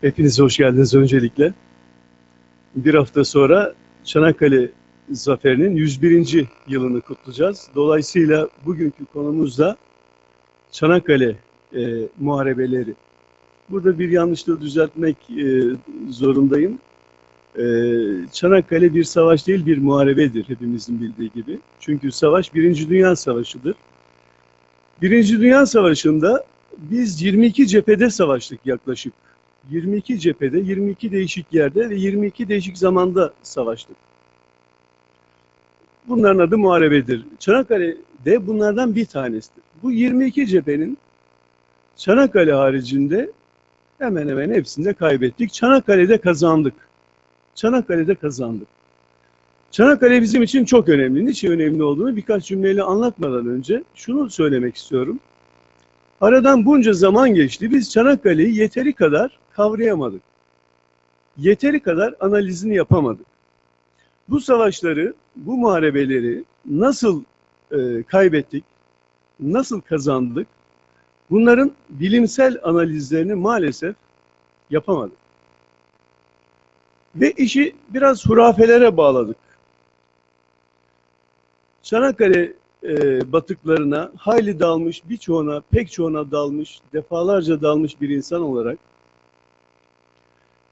Hepiniz hoş geldiniz öncelikle. Bir hafta sonra Çanakkale Zaferi'nin 101. yılını kutlayacağız. Dolayısıyla bugünkü konumuz da Çanakkale e, muharebeleri. Burada bir yanlışlığı düzeltmek e, zorundayım. E, Çanakkale bir savaş değil bir muharebedir hepimizin bildiği gibi. Çünkü savaş Birinci Dünya Savaşı'dır. Birinci Dünya Savaşı'nda biz 22 cephede savaştık yaklaşık. 22 cephede, 22 değişik yerde ve 22 değişik zamanda savaştık. Bunların adı muharebedir. Çanakkale de bunlardan bir tanesidir. Bu 22 cephenin Çanakkale haricinde hemen hemen hepsinde kaybettik. Çanakkale'de kazandık. Çanakkale'de kazandık. Çanakkale bizim için çok önemli. Niçin önemli olduğunu birkaç cümleyle anlatmadan önce şunu söylemek istiyorum. Aradan bunca zaman geçti. Biz Çanakkale'yi yeteri kadar kavrayamadık. Yeteri kadar analizini yapamadık. Bu savaşları, bu muharebeleri nasıl e, kaybettik, nasıl kazandık, bunların bilimsel analizlerini maalesef yapamadık. Ve işi biraz hurafelere bağladık. Çanakkale e, batıklarına hayli dalmış, birçoğuna, pek çoğuna dalmış, defalarca dalmış bir insan olarak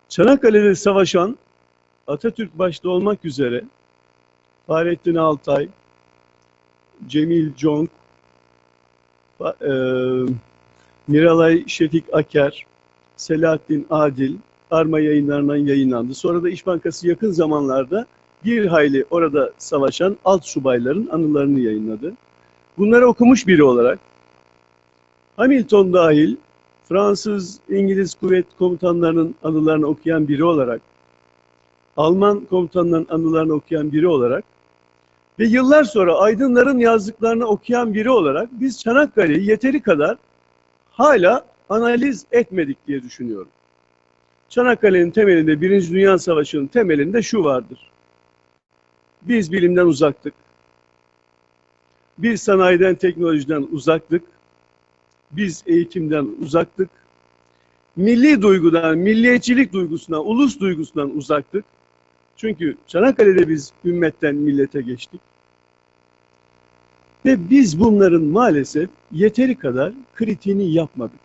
Çanakkale'de savaşan Atatürk başta olmak üzere Fahrettin Altay, Cemil Conk, e, Miralay Şefik Aker, Selahattin Adil Arma yayınlarından yayınlandı. Sonra da İş Bankası yakın zamanlarda bir hayli orada savaşan alt subayların anılarını yayınladı. Bunları okumuş biri olarak Hamilton dahil Fransız, İngiliz kuvvet komutanlarının anılarını okuyan biri olarak Alman komutanların anılarını okuyan biri olarak ve yıllar sonra aydınların yazdıklarını okuyan biri olarak biz Çanakkale'yi yeteri kadar hala analiz etmedik diye düşünüyorum. Çanakkale'nin temelinde, Birinci Dünya Savaşı'nın temelinde şu vardır. Biz bilimden uzaktık. Biz sanayiden, teknolojiden uzaktık. Biz eğitimden uzaktık. Milli duygudan, milliyetçilik duygusundan, ulus duygusundan uzaktık. Çünkü Çanakkale'de biz ümmetten millete geçtik. Ve biz bunların maalesef yeteri kadar kritiğini yapmadık.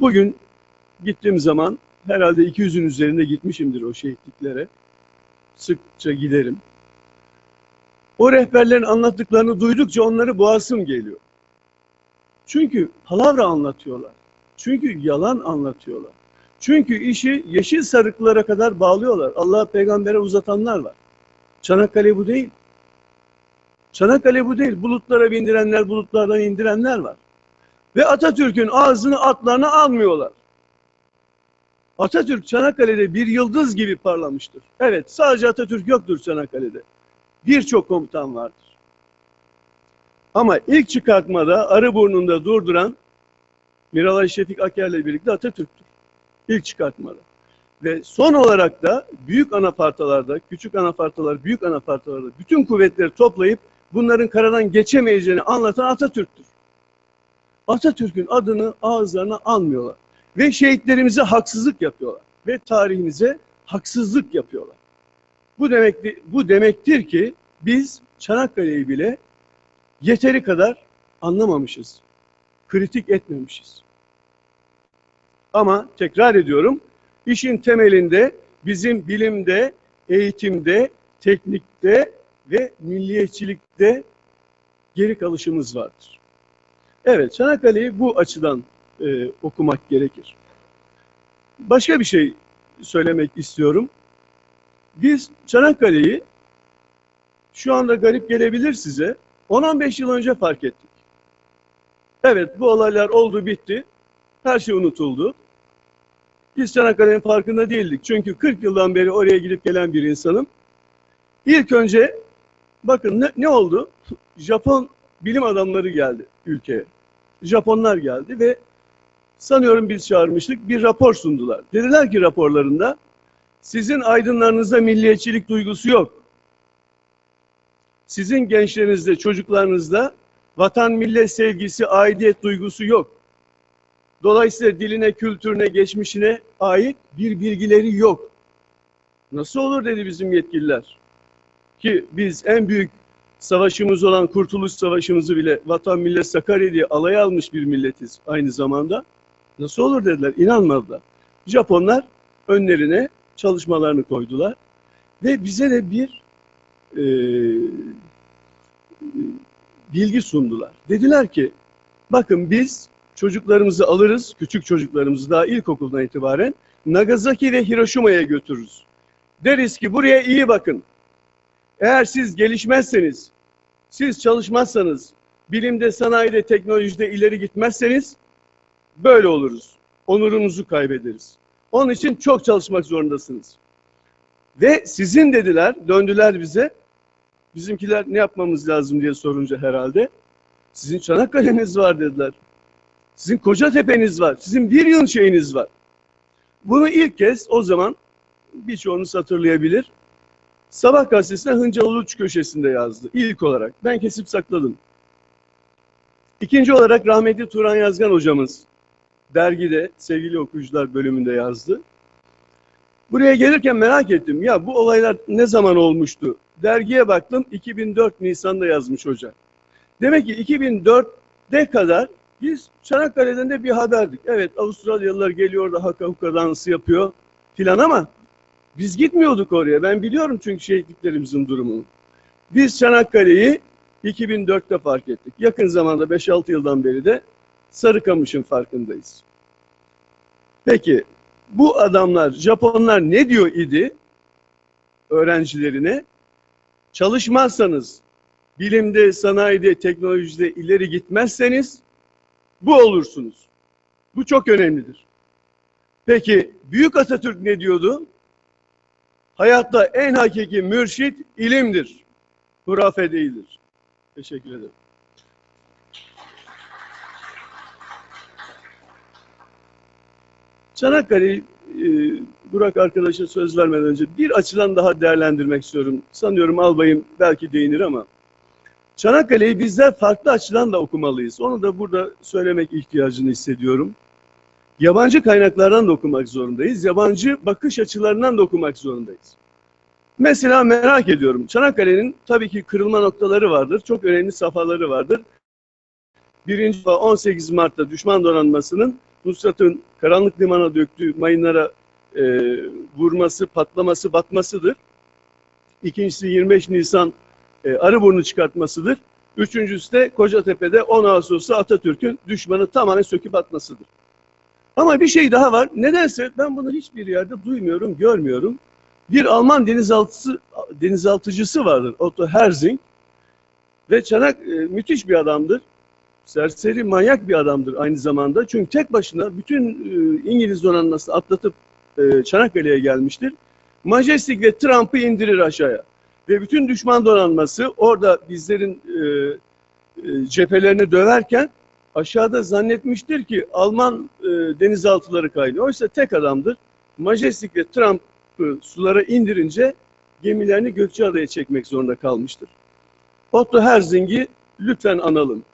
Bugün gittiğim zaman herhalde 200'ün üzerinde gitmişimdir o şehitliklere. Sıkça giderim. O rehberlerin anlattıklarını duydukça onları boğasım geliyor. Çünkü palavra anlatıyorlar. Çünkü yalan anlatıyorlar. Çünkü işi yeşil sarıklara kadar bağlıyorlar. Allah peygambere uzatanlar var. Çanakkale bu değil. Çanakkale bu değil. Bulutlara bindirenler, bulutlardan indirenler var. Ve Atatürk'ün ağzını atlarına almıyorlar. Atatürk Çanakkale'de bir yıldız gibi parlamıştır. Evet sadece Atatürk yoktur Çanakkale'de. Birçok komutan vardır. Ama ilk çıkartmada Arıburnu'nda durduran Miralay Şefik Aker'le birlikte Atatürk'tür. İlk çıkartmada. Ve son olarak da büyük anafartalarda, küçük anafartalar, büyük anafartalarda bütün kuvvetleri toplayıp bunların karadan geçemeyeceğini anlatan Atatürk'tür. Atatürk'ün adını ağızlarına almıyorlar. Ve şehitlerimize haksızlık yapıyorlar. Ve tarihimize haksızlık yapıyorlar. Bu demektir, bu demektir ki biz Çanakkale'yi bile yeteri kadar anlamamışız. Kritik etmemişiz. Ama tekrar ediyorum, işin temelinde bizim bilimde, eğitimde, teknikte ve milliyetçilikte geri kalışımız vardır. Evet, Çanakkale'yi bu açıdan e, okumak gerekir. Başka bir şey söylemek istiyorum. Biz Çanakkale'yi şu anda garip gelebilir size 10-15 yıl önce fark ettik. Evet bu olaylar oldu bitti. Her şey unutuldu. Biz Çanakkale'nin farkında değildik. Çünkü 40 yıldan beri oraya gidip gelen bir insanım. İlk önce bakın ne, ne oldu? Japon bilim adamları geldi ülkeye. Japonlar geldi ve sanıyorum biz çağırmıştık bir rapor sundular. Dediler ki raporlarında sizin aydınlarınızda milliyetçilik duygusu yok. Sizin gençlerinizde, çocuklarınızda vatan millet sevgisi, aidiyet duygusu yok. Dolayısıyla diline, kültürüne, geçmişine ait bir bilgileri yok. Nasıl olur dedi bizim yetkililer. Ki biz en büyük savaşımız olan Kurtuluş Savaşımızı bile vatan millet Sakarya diye alay almış bir milletiz aynı zamanda. Nasıl olur dediler, inanmadılar. Japonlar önlerine çalışmalarını koydular ve bize de bir e, bilgi sundular. Dediler ki bakın biz çocuklarımızı alırız, küçük çocuklarımızı daha ilkokuldan itibaren Nagasaki ve Hiroşima'ya götürürüz. Deriz ki buraya iyi bakın. Eğer siz gelişmezseniz, siz çalışmazsanız, bilimde, sanayide, teknolojide ileri gitmezseniz böyle oluruz. Onurumuzu kaybederiz. Onun için çok çalışmak zorundasınız. Ve sizin dediler, döndüler bize. Bizimkiler ne yapmamız lazım diye sorunca herhalde. Sizin Çanakkale'niz var dediler. Sizin Kocatepe'niz var. Sizin bir yıl şeyiniz var. Bunu ilk kez o zaman birçoğunuz hatırlayabilir. Sabah gazetesine Hıncal Uluç köşesinde yazdı ilk olarak. Ben kesip sakladım. İkinci olarak rahmetli Turan Yazgan hocamız dergide sevgili okuyucular bölümünde yazdı. Buraya gelirken merak ettim. Ya bu olaylar ne zaman olmuştu? Dergiye baktım 2004 Nisan'da yazmış hoca. Demek ki 2004'de kadar biz Çanakkale'den de bir haberdik. Evet Avustralyalılar geliyor da haka huka dansı yapıyor filan ama biz gitmiyorduk oraya. Ben biliyorum çünkü şehitliklerimizin durumunu. Biz Çanakkale'yi 2004'te fark ettik. Yakın zamanda 5-6 yıldan beri de Sarıkamış'ın farkındayız. Peki bu adamlar, Japonlar ne diyor idi öğrencilerine? Çalışmazsanız, bilimde, sanayide, teknolojide ileri gitmezseniz bu olursunuz. Bu çok önemlidir. Peki Büyük Atatürk ne diyordu? Hayatta en hakiki mürşit ilimdir. Hurafe değildir. Teşekkür ederim. Çanakkale'yi e, Burak arkadaşa söz vermeden önce bir açıdan daha değerlendirmek istiyorum. Sanıyorum albayım belki değinir ama Çanakkale'yi bizler farklı açıdan da okumalıyız. Onu da burada söylemek ihtiyacını hissediyorum. Yabancı kaynaklardan da okumak zorundayız. Yabancı bakış açılarından da okumak zorundayız. Mesela merak ediyorum. Çanakkale'nin tabii ki kırılma noktaları vardır. Çok önemli safhaları vardır. Birinci 18 Mart'ta düşman donanmasının Nusrat'ın karanlık limana döktüğü mayınlara e, vurması, patlaması, batmasıdır. İkincisi 25 Nisan e, Arıburnu çıkartmasıdır. Üçüncüsü de Kocatepe'de 10 Ağustos'ta Atatürk'ün düşmanı tamamen söküp atmasıdır. Ama bir şey daha var. Nedense ben bunu hiçbir yerde duymuyorum, görmüyorum. Bir Alman denizaltısı, denizaltıcısı vardır. Otto Herzing. Ve Çanak e, müthiş bir adamdır. Serseri, manyak bir adamdır aynı zamanda. Çünkü tek başına bütün e, İngiliz donanmasını atlatıp e, Çanakkale'ye gelmiştir. Majestic ve Trump'ı indirir aşağıya. Ve bütün düşman donanması orada bizlerin e, e, cephelerini döverken aşağıda zannetmiştir ki Alman e, denizaltıları kaynıyor. Oysa tek adamdır. Majestic ve Trump'ı sulara indirince gemilerini Gökçeada'ya çekmek zorunda kalmıştır. Otto Herzing'i lütfen analım.